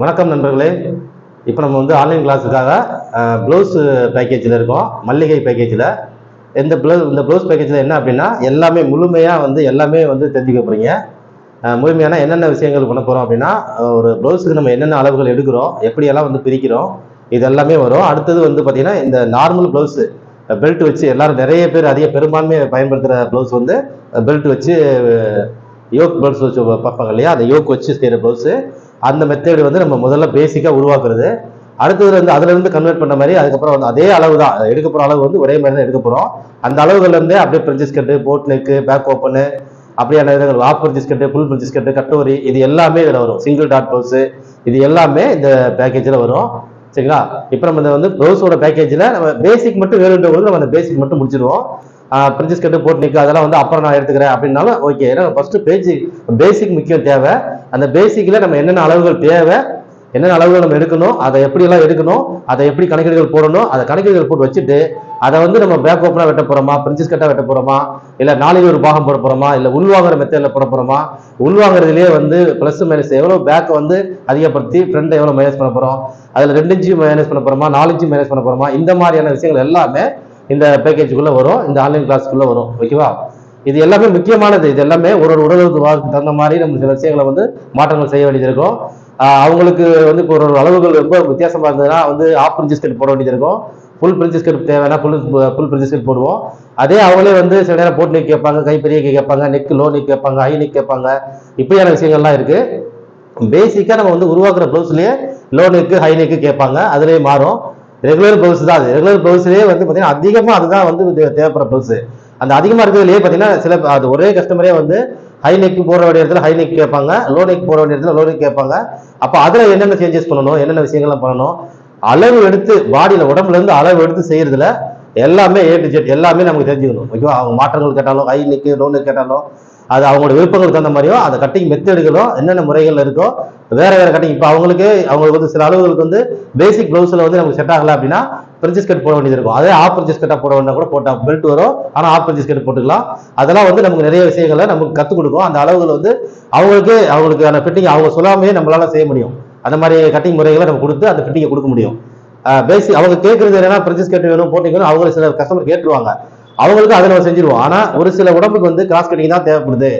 வணக்கம் நண்பர்களே. இப்போ நம்ம வந்து ஆன்லைன் கிளாஸுக்காக ப்ளவுஸ் பேக்கேஜில் இருக்கோம். மல்லிகை பேக்கேஜில் இந்த ப்ளவு இந்த ப்ளவுஸ் பேக்கேஜில் என்ன அப்படின்னா எல்லாமே முழுமையாக வந்து எல்லாமே வந்து தெரிஞ்சுக்க போகிறீங்க முழுமையான என்னென்ன விஷயங்கள் பண்ண போகிறோம் அப்படின்னா ஒரு ப்ளவுஸுக்கு நம்ம என்னென்ன அளவுகள் எடுக்கிறோம் எப்படியெல்லாம் வந்து பிரிக்கிறோம் இது எல்லாமே வரும். அடுத்தது வந்து பார்த்திங்கன்னா இந்த நார்மல் ப்ளவுஸு பெல்ட் வச்சு எல்லாரும் நிறைய பேர் அதிக பெரும்பான்மையை பயன்படுத்துகிற ப்ளவுஸ் வந்து பெல்ட் வச்சு யோக் ப்ளவுஸ் வச்சு பார்ப்பாங்க இல்லையா? அந்த யோக் வச்சு செய்கிற ப்ளவுஸு அந்த மெத்தேடு வந்து நம்ம முதல்ல பேசிக்காக உருவாக்குறது. அடுத்தது வந்து அதுல இருந்து கன்வெர்ட் பண்ண மாதிரி அதுக்கப்புறம் வந்து அதே அளவு தான் எடுக்க போகிற அளவு வந்து ஒரே மாதிரி தான் எடுக்க போகிறோம் அந்த அளவுகள்ல இருந்தே அப்படியே princess cut boat neck back open அப்படியான இதுகள் half princess cut full princess cut katori இது எல்லாமே இதில் வரும். சிங்கிள் டாட் ப்ளவுஸு இது எல்லாமே இந்த பேக்கேஜில் வரும். சரிங்களா? இப்போ நம்ம இந்த வந்து ப்ளவுஸோட பேக்கேஜில் நம்ம பேசிக் மட்டும் வேணுன்றவங்க நம்ம அந்த பேசிக் மட்டும் முடிச்சிடுவோம். பிரின்சஸ் கட்டு போட்டு நிற்கும் அதெல்லாம் வந்து அப்புறம் நான் எடுத்துக்கிறேன் அப்படின்னாலும் ஓகே ஏன்னா ஃபஸ்ட்டு பேசிக் பேசிக் முக்கியம் தேவை. அந்த பேசிக்கில் நம்ம என்னென்ன அளவுகள் தேவை என்னென்ன அளவுகள் நம்ம எடுக்கணும் அதை எப்படியெல்லாம் எடுக்கணும் அதை எப்படி கணக்கீடுகள் போடணும் அதை கணக்கீடுகள் போட்டு வச்சுட்டு அதை வந்து நம்ம பேக் ஓப்பனாக வெட்ட போகிறோமா பிரின்சஸ் கட்டாக வெட்ட போகிறோமா இல்லை நாளைக்கு ஒரு பாகம் போட போகிறோமா இல்லை உள்வாங்குற மெத்தடில் போட போகிறோமா உள்வாங்குறதுலேயே வந்து ப்ளஸ் மைனஸ் எவ்வளோ பேக்கை வந்து அதிகப்படுத்தி ஃப்ரெண்டை எவ்வளோ மைனஸ் பண்ண போகிறோம் அதில் ரெண்டு இன்ச்சு மைனஸ் பண்ண போகிறோமா நாலு இன்ச்சு மைனஸ் பண்ண போகிறோமா இந்த மாதிரியான விஷயங்கள் எல்லாமே இந்த பேக்கேஜுக்குள்ளே வரும் இந்த ஆன்லைன் கிளாஸ்க்குள்ளே வரும் ஓகேவா இது எல்லாமே முக்கியமானது. இது எல்லாமே ஒரு ஒரு உடலுக்கு வாழ்க்கை தகுந்த மாதிரி நம்ம சில விஷயங்களை வந்து மாற்றங்கள் செய்ய வேண்டியது இருக்கும் அவங்களுக்கு வந்து இப்போ ஒரு ஒரு அளவுகள் ரொம்ப வித்தியாசமாக இருந்ததுன்னா வந்து ஆஃப் ரிஜிஸ்டர் போட வேண்டியது இருக்கும் ஃபுல் பிரின்சஸ் தேவைன்னா ஃபுல் ஃபுல் பிரின்சஸ் போடுவோம். அதே அவங்களே வந்து சில நேரம் போட் நெக் கேட்பாங்க கைப்பெரிய கேட்பாங்க நெக் லோ நெக் கேட்பாங்க ஹை நெக் கேட்பாங்க. இப்படியான விஷயங்கள்லாம் இருக்குது பேசிக்காக நம்ம வந்து உருவாக்குற ப்ளவுஸ்லேயே லோ நெக்கு ஹை நெக்கு கேட்பாங்க. அதுலேயே மாறும். ரெகுலர் ப்ளவுஸ் தான் அது. ரெகுலர் ப்ளவுஸ்லேயே வந்து பார்த்தீங்கன்னா அதிகமாக அதுதான் வந்து தேவைப்படுற ப்ளவுஸு அந்த அதிகமாக இருக்கிறதுலேயே பார்த்தீங்கன்னா சில அது ஒரே கஸ்டமரே வந்து ஹை நெக் போட வேண்டிய இடத்துல ஹை நெக் கேட்பாங்க. லோ நெக் போட வேண்டிய இடத்துல லோ நெக் கேட்பாங்க. அப்போ அதில் என்னென்ன சேஞ்சஸ் பண்ணணும்? என்னென்ன விஷயங்கள்லாம் பண்ணணும்? அளவு எடுத்து பாடியில் உடம்புலேருந்து அளவு எடுத்து செய்கிறதுல எல்லாமே ஏ டு ஜெட் எல்லாமே நமக்கு தெரிஞ்சுக்கணும். ஓகேவா? அவங்க மாற்றங்கள் கேட்டாலும் ஹை நெக்கு லோ நெக் கேட்டாலும் அது அவங்களோட விருப்பங்களுக்கு தகுந்த மாதிரியோ அந்த கட்டிங் மெத்தடுகளோ என்னென்ன முறைகள் இருக்கோ வேற வேற கட்டிங் இப்போ அவங்களுக்கு அவங்களுக்கு வந்து சில அளவுகளுக்கு வந்து பேசிக் ப்ளவுஸில் வந்து நமக்கு செட் ஆகலை அப்படின்னா பிரின்சஸ் கட் போட வேண்டியது இருக்கும். அதே ஆஃப் பிரின்சஸ் கட்டாக போட வேண்டாம் கூட போட்டால் பெல்ட் வரும். ஆனால் ஆஃப் பிரின்சஸ் கட் போட்டுக்கலாம். அதெல்லாம் வந்து நமக்கு நிறைய விஷயங்களை நமக்கு கற்றுக் கொடுக்கும். அந்த அளவுகள் வந்து அவங்களுக்கு அவங்களுக்கான ஃபிட்டிங் அவங்க சொல்லாமே நம்மளால செய்ய முடியும். அந்த மாதிரி கட்டிங் முறைகளை நம்ம கொடுத்து அந்த ஃபிட்டிங்கை கொடுக்க முடியும். பேசிக் அவங்க கேட்குறது என்னன்னா பிரின்சஸ் கட் வேணும் போட்டிங் வேணும் அவங்க சில கஸ்டமர் கேட்டுருவாங்க. அவங்களுக்கும் அதை நம்ம செஞ்சிருவோம். ஆனால் ஒரு சில உடம்புக்கு வந்து கிராஸ் கட்டிங் தான் தேவைப்படுது.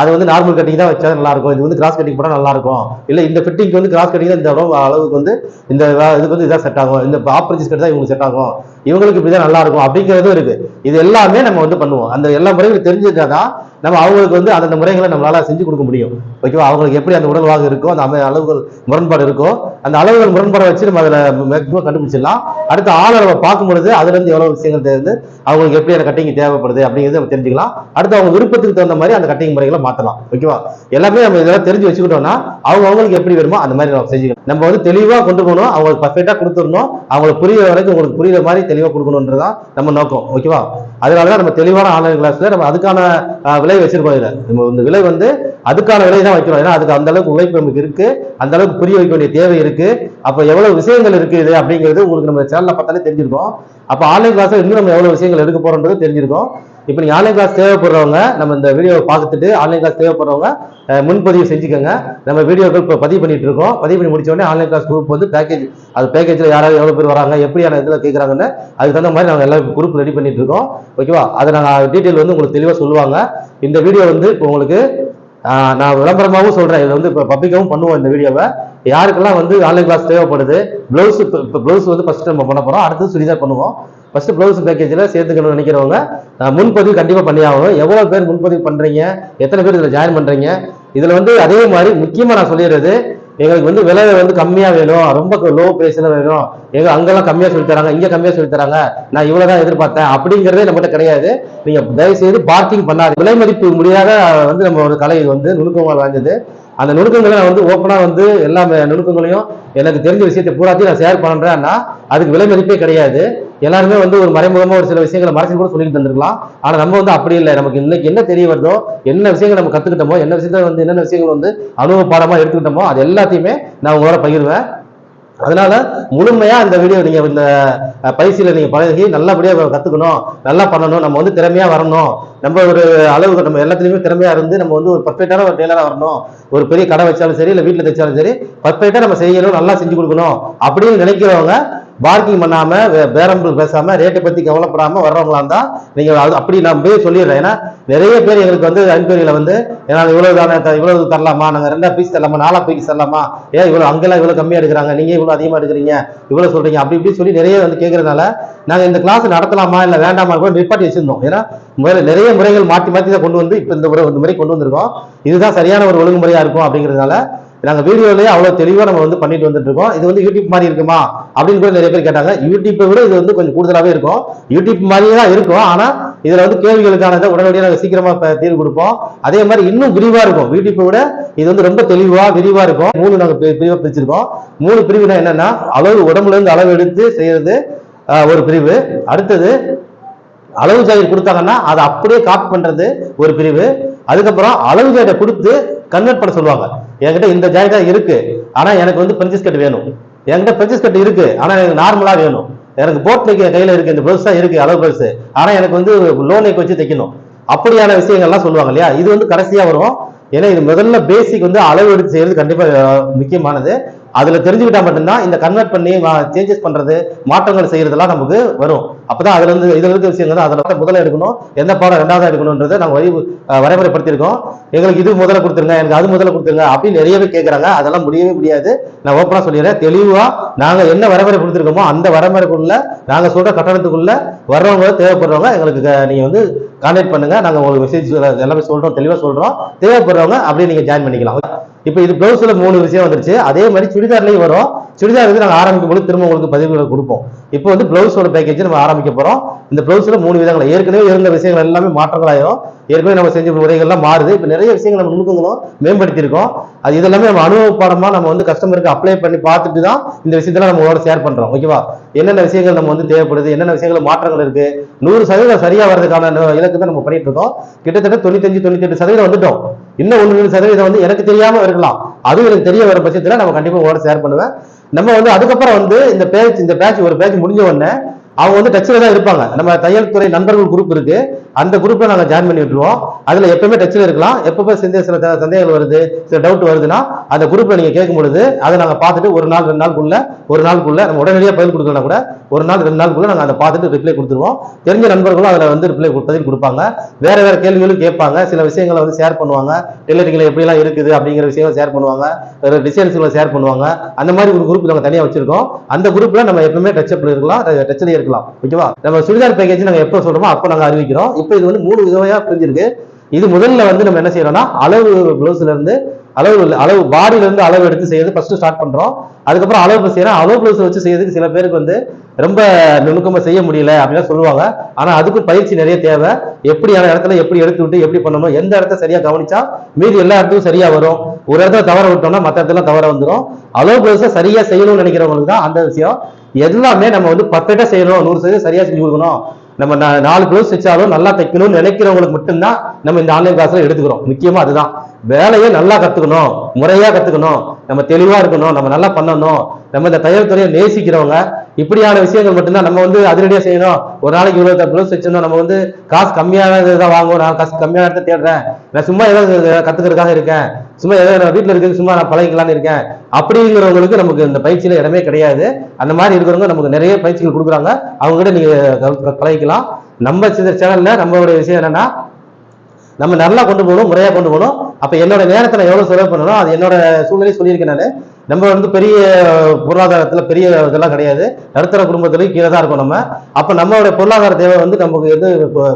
அது வந்து நார்மல் கட்டிங் தான் வச்சா நல்லா இருக்கும். இது வந்து கிராஸ் கட்டிங் போட்டால் நல்லா இருக்கும். இல்லை இந்த ஃபிட்டிங்க்கு வந்து கிராஸ் கட்டிங் தான் இந்த அளவு அளவுக்கு வந்து இந்த இதுக்கு வந்து இதாக செட் ஆகும். இந்த ஆப்பரேஜிஸ் கட் தான் இவங்களுக்கு செட் ஆகும். இவங்களுக்கு இப்படி தான் நல்லா இருக்கும் அப்படிங்கிறதும் இருக்கு. இது எல்லாமே நம்ம வந்து பண்ணுவோம். அந்த எல்லா முறையும் தெரிஞ்சுட்டா தான் நம்ம அவங்களுக்கு வந்து அந்தந்த முறைகளை நம்மளால செஞ்சு கொடுக்க முடியும். ஓகேவா? அவங்களுக்கு எப்படி அந்த உடல்வாக இருக்கோ அந்த அமை- அளவுகள் முரண்பாடு இருக்கோ அந்த அளவுகள் முரண்பாடை வச்சு நம்ம அதில் மேக்ஸிமம் கண்டுபிடிச்சிடலாம். அடுத்த ஆளை நம்ம பார்க்கும் பொழுது அதுல இருந்து எவ்வளவு விஷயங்கள் தெரிந்து அவங்களுக்கு எப்படி அந்த கட்டிங் தேவைப்படுது அப்படிங்கிறது நம்ம தெரிஞ்சுக்கலாம். அடுத்து அவங்க விருப்பத்துக்கு தகுந்த மாதிரி அந்த கட்டிங் முறைகளை மாற்றலாம் ஓகேவா? எல்லாமே நம்ம இதெல்லாம் தெரிஞ்சு வச்சுக்கிட்டோம்னா அவங்க அவங்களுக்கு எப்படி வேணுமோ அந்த மாதிரி நம்ம செஞ்சுக்கலாம். நம்ம வந்து தெளிவாக கொண்டு போகணும் அவங்களுக்கு பர்ஃபெக்டாக கொடுத்துடணும் அவங்களுக்கு புரியுற வரைக்கும் உங்களுக்கு புரியுற மாதிரி தெளிவாக கொடுக்கணுன்றதான் நம்ம நோக்கம். ஓகேவா? அதனால தான் நம்ம தெளிவான ஆன்லைன் கிளாஸ்ல நம்ம அதுக்கான விலை வச்சிருக்கோம் இதுல நம்ம இந்த விலை வந்து அதுக்கான விலை தான் வைக்கிறோம். ஏன்னா அதுக்கு அந்த அளவுக்கு உழைப்பு நமக்கு இருக்கு. அந்த அளவுக்கு புரிய வைக்க வேண்டிய தேவை இருக்கு. அப்ப எவ்வளவு விஷயங்கள் இருக்கு இது அப்படிங்கிறது உங்களுக்கு நம்ம சேனல்ல பார்த்தாலே தெரிஞ்சிருக்கோம். அப்ப ஆன்லைன் கிளாஸ்ல இன்னும் நம்ம எவ்வளவு விஷயங்கள் எடுக்க போறோம்ன்றது தெரிஞ்சிருக்கோம். இப்போ நீங்கள் ஆன்லைன் கிளாஸ் தேவைப்படுறவங்க நம்ம இந்த வீடியோவை பார்த்துட்டு ஆன்லைன் கிளாஸ் தேவைப்படுறவங்க முன்பதிவு செஞ்சுக்கோங்க. நம்ம வீடியோக்கள் இப்போ பதிவு பண்ணிட்டு இருக்கோம். பதிவு பண்ணி முடிச்ச உடனே ஆன்லைன் கிளாஸ் குரூப் வந்து பேக்கேஜ் அது பேக்கேஜில் யாராவது எவ்வளோ பேர் வராங்க எப்படியான இதில் கேட்குறாங்கன்னு அதுக்கு தகுந்த மாதிரி நாங்கள் எல்லா குரூப் ரெடி பண்ணிட்டு இருக்கோம். ஓகேவா அதை நாங்கள் டீட்டெயில் வந்து உங்களுக்கு தெளிவாக சொல்லுவாங்க. இந்த வீடியோ வந்து இப்போ உங்களுக்கு நான் விளம்பரமாகவும் சொல்கிறேன் இதை வந்து இப்போ பப்ளிக்காகவும் பண்ணுவோம் இந்த வீடியோவை யாருக்கெல்லாம் வந்து ஆன்லைன் கிளாஸ் தேவைப்படுது ப்ளவுஸ் இப்போ ப்ளவுஸ் வந்து ஃபஸ்ட்டு நம்ம பண்ண போகிறோம் அடுத்தது சுடிதார் பண்ணுவோம். ஃபர்ஸ்ட் ப்ளவுஸ் பேக்கேஜில் சேர்த்துக்கணும்னு நினைக்கிறவங்க முன்பதிவு கண்டிப்பாக பண்ணி ஆகணும். எவ்வளோ பேர் முன்பதிவு பண்ணுறீங்க எத்தனை பேர் இதில் ஜாயின் பண்ணுறீங்க இதில் வந்து அதே மாதிரி முக்கியமாக நான் சொல்லிடுறது எங்களுக்கு வந்து விலை வந்து கம்மியாக வேணும். ரொம்ப லோ ப்ரைஸில் வேணும். எங்கள் அங்கெல்லாம் கம்மியாக சொல்லி தராங்க. இங்கே கம்மியாக சொல்லி தராங்க. நான் இவ்வளோ தான் எதிர்பார்த்தேன். அப்படிங்கிறதே நம்மகிட்ட கிடையாது. நீங்கள் தயவுசெய்து பார்க்கிங் பண்ணாது விலை மதிப்பு முடியாத வந்து நம்ம ஒரு கலை வந்து நுணுக்கங்கள் வாய்ந்தது. அந்த நுணுக்கங்களை நான் வந்து ஓப்பனாக வந்து எல்லா நுணுக்கங்களையும் எனக்கு தெரிஞ்ச விஷயத்தை பூராத்தையும் நான் ஷேர் பண்ணுறேன்னா அதுக்கு விலை மதிப்பே கிடையாது. எல்லாருமே வந்து ஒரு மறைமுகமாக ஒரு சில விஷயங்களை மறைச்சு கூட சொல்லிட்டு தந்திருக்கலாம். ஆனால் நம்ம வந்து அப்படி இல்லை. நமக்கு இன்னைக்கு என்ன தெரிய வருதோ என்ன விஷயங்கள் நம்ம கற்றுக்கிட்டோமோ என்ன விஷயத்த வந்து என்னென்ன விஷயங்கள் வந்து அனுபவ பாடமாக எடுத்துக்கிட்டோமோ அது எல்லாத்தையுமே நான் உங்களோட பகிர்வேன். அதனால முழுமையா இந்த வீடியோ நீங்க இந்த பயிற்சியில நீங்க பழகி நல்லபடியா கத்துக்கணும். நல்லா பண்ணணும். நம்ம வந்து திறமையா வரணும். நம்ம ஒரு அளவுக்கு நம்ம எல்லாத்துலயுமே திறமையா இருந்து நம்ம வந்து ஒரு பர்ஃபெக்டான ஒரு டெய்லரா வரணும். ஒரு பெரிய கடை வச்சாலும் சரி இல்ல வீட்டுல தைச்சாலும் சரி பர்ஃபெக்டா நம்ம செய்யணும். நல்லா செஞ்சு கொடுக்கணும் அப்படின்னு நினைக்கிறவங்க பார்க்கிங் பண்ணாம வே- பேரம் ரேட்டை பற்றி கவலைப்படாமல் வர்றவங்களா இருந்தால் நீங்கள் அது அப்படி நான் போய் சொல்லிடுறேன். ஏன்னா நிறைய பேர் எங்களுக்கு வந்து என்கொயரியில வந்து என்னால் இவ்வளோ தானே த- இவ்வளவு தரலாமா? நாங்கள் ரெண்டா பீஸ் தரலாமா? நாலா பீஸ் தரலாமா? ஏன் இவ்வளோ அங்கெல்லாம் இவ்வளோ கம்மியாக எடுக்கிறாங்க? நீங்கள் இவ்வளோ அதிகமாக எடுக்கிறீங்க? இவ்வளோ சொல்கிறீங்க அப்படி இப்படி சொல்லி நிறைய வந்து கேட்குறதுனால நாங்கள் இந்த கிளாஸ் நடத்தலாமா இல்லை வேண்டாமா கூட நிப்பாட்டி வச்சிருந்தோம். ஏன்னா முதல்ல நிறைய முறைகள் மாற்றி மாற்றி தான் கொண்டு வந்து இப்போ இந்த முறை இந்த முறை கொண்டு வந்திருக்கோம். இதுதான் சரியான ஒரு ஒழுங்குமுறையாக இருக்கும் அப்படிங்கிறதுனால நாங்கள் வீடியோலேயே அவ்வளோ தெளிவாக நம்ம வந்து பண்ணிட்டு வந்துட்டு இருக்கோம். இது வந்து யூடியூப் மாதிரி இருக்குமா? அப்படின்னு கூட நிறைய பேர் கேட்டாங்க. யூடியூப்பை விட இது வந்து கொஞ்சம் கூடுதலாகவே இருக்கும். யூடியூப் மாதிரியே தான் இருக்கும். ஆனால் இதில் வந்து கேள்விகளுக்கானதை உடனடியாக நாங்கள் சீக்கிரமாக தீர்வு கொடுப்போம். அதே மாதிரி இன்னும் விரிவாக இருக்கும். யூடியூப்பை விட இது வந்து ரொம்ப தெளிவாக விரிவாக இருக்கும். மூணு நாங்கள் பிரிவாக பிரிச்சிருக்கோம். மூணு பிரிவுனா என்னன்னா அளவு உடம்புல இருந்து அளவு எடுத்து செய்யறது ஒரு பிரிவு. அடுத்தது அளவு ஜாக்கெட் கொடுத்தாங்கன்னா அதை அப்படியே காப்பி பண்றது ஒரு பிரிவு. அதுக்கப்புறம் அளவு ஜாக்கெட்டை கொடுத்து கன்வெர்ட் பண்ண சொல்லுவாங்க. என்கிட்ட இந்த ஜாக்கெட் இருக்கு. ஆனா எனக்கு வந்து பிரின்சஸ் கட் வேணும். என்கிட்ட பிரின்சஸ் கட் இருக்கு. ஆனா எனக்கு நார்மலா வேணும். எனக்கு போட் நெக் கையில இருக்கு. இந்த ப்ளவுஸ் தான் இருக்கு. அளவு ப்ளவுஸ் ஆனா எனக்கு வந்து லோ நெக் வச்சு தைக்கணும். அப்படியான விஷயங்கள்லாம் சொல்லுவாங்க இல்லையா? இது வந்து கடைசியா வரும். ஏன்னா இது முதல்ல பேசிக் வந்து அளவு எடுத்து செய்யறது கண்டிப்பா முக்கியமானது. அதில் தெரிஞ்சுக்கிட்டா மட்டும்தான் இந்த கன்வெர்ட் பண்ணி சேஞ்சஸ் பண்ணுறது மாற்றங்கள் செய்கிறதெல்லாம் நமக்கு வரும். அப்போ தான் இருந்து இதில் இருக்க விஷயங்கள் தான் வந்து முதல்ல எடுக்கணும் எந்த பாடம் ரெண்டாவது எடுக்கணும்ன்றதை நாங்கள் வரி வரைமுறைப்படுத்தியிருக்கோம். எங்களுக்கு இது முதல்ல கொடுத்துருங்க எனக்கு அது முதல்ல கொடுத்துருங்க அப்படின்னு நிறையவே கேட்குறாங்க அதெல்லாம் முடியவே முடியாது. நான் ஓப்பனாக சொல்லிடுறேன். தெளிவாக நாங்கள் என்ன வரைமுறை கொடுத்துருக்கோமோ அந்த வரைமுறைக்குள்ள நாங்கள் சொல்கிற கட்டணத்துக்குள்ளே வர்றவங்க தேவைப்படுறவங்க எங்களுக்கு நீங்கள் வந்து கான்டாக்ட் பண்ணுங்கள் நாங்கள் உங்களுக்கு மெசேஜ் எல்லாமே சொல்கிறோம் தெளிவாக சொல்கிறோம் தேவைப்படுறவங்க அப்படியே நீங்கள் ஜாயின் பண்ணிக்கலாம். இப்போ இது ப்ளவுஸில் மூணு விஷயம் வந்துருச்சு. அதே மாதிரி சுடிதார்லேயும் வரும். சுடிதார் வந்து நாங்கள் ஆரம்பிக்கும் போது திரும்ப உங்களுக்கு பதிவுகளை கொடுப்போம். இப்போ வந்து பிளவுஸோட பேக்கேஜ் நம்ம ஆரம்பிக்க போகிறோம் இந்த ப்ளவுஸில் மூணு விதங்கள். ஏற்கனவே இருந்த விஷயங்கள் எல்லாமே மாற்றங்களாயிரும். ஏற்கனவே நம்ம செஞ்ச முறைகள்லாம் மாறுது. இப்போ நிறைய விஷயங்கள் நம்ம நுணுக்கங்களும் மேம்படுத்தியிருக்கோம். அது இதெல்லாமே நம்ம அனுபவ நம்ம வந்து கஸ்டமருக்கு அப்ளை பண்ணி பார்த்துட்டு தான் இந்த விஷயத்தெல்லாம் நம்ம உங்களோட ஷேர் பண்றோம். ஓகேவா என்னென்ன விஷயங்கள் நம்ம வந்து தேவைப்படுது என்னென்ன விஷயங்கள் மாற்றங்கள் இருக்கு? நூறு சதவீதம் சரியா வர்றதுக்கான இலக்கு தான் நம்ம பண்ணிட்டு இருக்கோம். கிட்டத்தட்ட தொண்ணூத்தஞ்சு தொண்ணூத்தெட்டு சதவீதம் வந்துட்டோம். இன்னும் ஒன்று ரெண்டு சதவீதம் வந்து எனக்கு தெரியாம இருக்கலாம். அதுவும் எனக்கு தெரிய வர பட்சத்துல நம்ம கண்டிப்பா உங்களோட ஷேர் பண்ணுவேன். நம்ம வந்து அதுக்கப்புறம் வந்து இந்த பேச்சு இந்த பேட்ச் ஒரு பேட்ச் முடிஞ்ச உடனே அவங்க வந்து டச்சில் தான் இருப்பாங்க. நம்ம தையல் துறை நண்பர்கள் குரூப் இருக்கு. அந்த குரூப்பை நாங்கள் ஜாயின் பண்ணி விட்டுருவோம். அதில் எப்பவுமே டச்சில் இருக்கலாம். எப்பப்போ சிந்த சில சந்தேகங்கள் வருது சில டவுட் வருதுன்னா அந்த குரூப்பில் நீங்கள் கேட்கும் பொழுது அதை நாங்கள் பார்த்துட்டு ஒரு நாள் ரெண்டு நாளுக்குள்ள ஒரு நாளுக்குள்ள நம்ம உடனடியாக பதில் கொடுக்கலாம் கூட ஒரு நாள் ரெண்டு நாளுக்குள்ள நாங்கள் அதை பார்த்துட்டு ரிப்ளை கொடுத்துருவோம். தெரிஞ்ச நண்பர்களும் அதில் வந்து ரிப்ளை பதில் கொடுப்பாங்க. வேற வேற கேள்விகளும் கேட்பாங்க. சில விஷயங்களை வந்து ஷேர் பண்ணுவாங்க. டெய்லரிங்கில் எப்படிலாம் இருக்குது அப்படிங்கிற விஷயங்களை ஷேர் பண்ணுவாங்க. வேற டிசைன்ஸ்களை ஷேர் பண்ணுவாங்க. அந்த மாதிரி ஒரு குரூப் நாங்கள் தனியாக வச்சிருக்கோம். அந்த குரூப்பில் நம்ம எப்பவுமே டச்சப்பில் இருக்கலாம். டச்சிலே இருக்கலாம் ஓகேவா நம்ம சுடிதார் பேக்கேஜ் நாங்க எப்போ சொல்றோமோ அப்போ நாங்க அறிவிக்கிறோம். இப்போ இது வந்து மூணு விதமையா பிரிஞ்சிருக்கு. இது முதல்ல வந்து நம்ம என்ன செய்யறோம்னா அளவு ப்ளவுஸ்ல இருந்து அளவு அளவு பாடியில இருந்து அளவு எடுத்து செய்யறது ஃபர்ஸ்ட் ஸ்டார்ட் பண்றோம். அதுக்கப்புறம் அளவு செய்யறோம். அளவு ப்ளவுஸ் வச்சு செய்யறதுக்கு சில பேருக்கு வந்து ரொம்ப நுணுக்கமாக செய்ய முடியல அப்படின்னு சொல்லுவாங்க. ஆனால் அதுக்கும் பயிற்சி நிறைய தேவை. எப்படியான இடத்துல எப்படி எடுத்து விட்டு எப்படி பண்ணணும் எந்த இடத்த சரியாக கவனிச்சா மீதி எல்லா இடத்துக்கும் சரியாக வரும். ஒரு இடத்துல தவற விட்டோம்னா மற்ற இடத்துல தவற வந்துடும் அளவு பிளவுஸை சரியாக செய்யணும்னு நினைக்கிறவங்களுக்கு தான் அந்த விஷயம். எல்லாமே நம்ம வந்து பர்ஃபெக்டாக செய்யணும். நூறு சதவீதம் சரியாக செஞ்சு கொடுக்கணும். நம்ம நாலு ப்ளவுஸ் தைச்சாலும் நல்லா தைக்கணும்னு நினைக்கிறவங்களுக்கு மட்டும்தான் நம்ம இந்த ஆன்லைன் கிளாஸ்ல எடுத்துக்கிறோம். முக்கியமா அதுதான். வேலையை நல்லா கத்துக்கணும் முறையா கத்துக்கணும் நம்ம தெளிவா இருக்கணும் நம்ம நல்லா பண்ணணும் நம்ம இந்த தையல் துறையை நேசிக்கிறவங்க இப்படியான விஷயங்கள் மட்டும்தான் நம்ம வந்து அதிரடியா செய்யணும். ஒரு நாளைக்கு இவ்வளவு ப்ளவுஸ் வச்சிருந்தோம் நம்ம வந்து காசு கம்மியான தான் வாங்குவோம் நான் காசு கம்மியான இடத்த தேடுறேன். நான் சும்மா ஏதோ கத்துக்கிறதுக்காக இருக்கேன். சும்மா ஏதோ நான் வீட்டுல இருக்கு சும்மா நான் பழகிக்கலாம்னு இருக்கேன். அப்படிங்கிறவங்களுக்கு நமக்கு இந்த பயிற்சியில இடமே கிடையாது. அந்த மாதிரி இருக்கிறவங்க நமக்கு நிறைய பயிற்சிகள் கொடுக்குறாங்க. அவங்க கிட்ட நீங்க பழகிக்கலாம். நம்ம சேனல்ல நம்மளுடைய விஷயம் என்னன்னா நம்ம நல்லா கொண்டு போகணும் முறையா கொண்டு போகணும். அப்ப என்னோட நேரத்தை நான் எவ்வளவு செலவு பண்ணணும் அது என்னோட சூழ்நிலை சொல்லியிருக்கேன் நான். நம்ம வந்து பெரிய பொருளாதாரத்தில் பெரிய இதெல்லாம் கிடையாது. நடுத்தர குடும்பத்துலேயும் கீழே தான் இருக்கும் நம்ம. அப்போ நம்மளோட பொருளாதார தேவை வந்து நமக்கு எது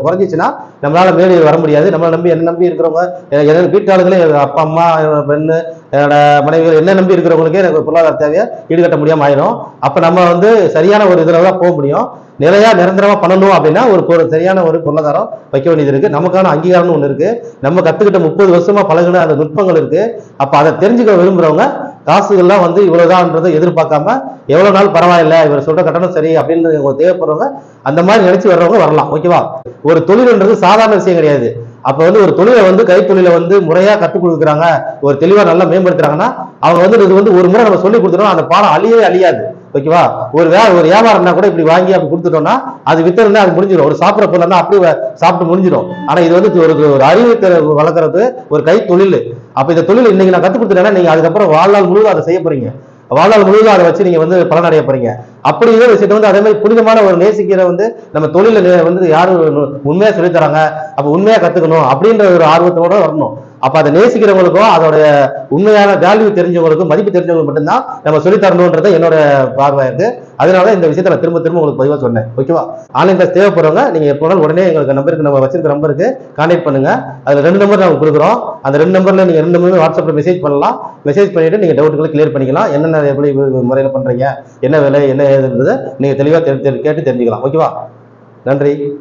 குறைஞ்சிச்சுன்னா நம்மளால் மேலே வர முடியாது. நம்மளை நம்பி என்ன நம்பி இருக்கிறவங்க எதாவது என்ன வீட்டாளுகளே அப்பா அம்மா என்னோட பெண்ணு என்னோட மனைவிகள் என்ன நம்பி இருக்கிறவங்களுக்கே எனக்கு பொருளாதார தேவையை ஈடுகட்ட முடியாம ஆயிரும். அப்போ நம்ம வந்து சரியான ஒரு இதில் தான் போக முடியும். நிலையா நிரந்தரமா பண்ணணும் அப்படின்னா ஒரு சரியான ஒரு பொருளாதாரம் வைக்க வேண்டியது இருக்கு. நமக்கான அங்கீகாரம்னு ஒன்று இருக்கு. நம்ம கத்துக்கிட்ட முப்பது வருஷமா பழகின அந்த நுட்பங்கள் இருக்கு. அப்ப அதை தெரிஞ்சுக்க விரும்புறவங்க காசுகள்லாம் வந்து இவ்வளவுதான்றதை எதிர்பார்க்காம எவ்வளவு நாள் பரவாயில்ல இவர் சொல்ற கட்டணம் சரி அப்படின்னு உங்களுக்கு தேவைப்படுறவங்க அந்த மாதிரி நினைச்சு வர்றவங்க வரலாம் ஓகேவா? ஒரு தொழில்ன்றது சாதாரண விஷயம் கிடையாது. அப்ப வந்து ஒரு தொழிலை வந்து கைத்தொழிலை வந்து முறையா கற்றுக் கொடுக்குறாங்க ஒரு தெளிவா நல்லா மேம்படுத்துறாங்கன்னா அவங்க வந்து இது வந்து ஒரு முறை நம்ம சொல்லி கொடுத்துட்டோம் அந்த பாடம் அழியவே அழியாது ஓகேவா? ஒரு வே ஒரு வியாபாரம்னா கூட இப்படி வாங்கி அப்படி கொடுத்துட்டோம்னா அது வித்தரம்னா அது முடிஞ்சிடும் ஒரு சாப்பிட்ற பொருள்னா அப்படி சாப்பிட்டு முடிஞ்சிடும் ஆனா இது வந்து ஒரு ஒரு அறிவு வளர்க்கறது ஒரு கை தொழில் அப்ப இந்த தொழில் இன்னைக்கு நான் கற்றுக் கொடுத்துட்டேன்னா நீங்க அதுக்கப்புறம் வாழ்நாள் முழுவதும் அதை செய்ய போறீங்க. வாழ்நாள் முழுவதும் அதை வச்சு நீங்க வந்து பலனடைய போறீங்க. அப்படி இதே விஷயத்தை வந்து அதே மாதிரி புனிதமான ஒரு நேசிக்கிற வந்து நம்ம தொழில வந்து யாரும் உண்மையா சொல்லித் தராங்க? அப்ப உண்மையா கத்துக்கணும் அப்படின்ற ஒரு ஆர்வத்தோட வரணும். அப்ப அதை நேசிக்கிறவங்களுக்கும் அதோடைய உண்மையான வேல்யூ தெரிஞ்சவங்களுக்கும் மதிப்பு தெரிஞ்சவங்களுக்கு மட்டும்தான் நம்ம சொல்லி தரணுன்றது என்னோட பார்வை இருக்கு. அதனால இந்த விஷயத்தை நான் திரும்ப திரும்ப உங்களுக்கு பதிவாக சொன்னேன். ஓகேவா ஆன்லைன் கிளாஸ் தேவைப்படுறவங்க நீங்க எப்போ உடனே எங்களுக்கு நம்பருக்கு நம்ம வச்சிருக்க நம்பருக்கு கான்டாக்ட் பண்ணுங்க. அதுல ரெண்டு நம்பர் நாங்கள் கொடுக்குறோம். அந்த ரெண்டு நம்பர்ல நீங்க ரெண்டு நம்பருமே வாட்ஸ்அப்ல மெசேஜ் பண்ணலாம். மெசேஜ் பண்ணிட்டு நீங்க டவுட்டுகளை கிளியர் பண்ணிக்கலாம். என்னென்ன எப்படி முறையில் பண்றீங்க? என்ன விலை என்ன ஏதுன்றதை நீங்க தெளிவா தெரி- கேட்டு தெரிஞ்சுக்கலாம். ஓகேவா நன்றி.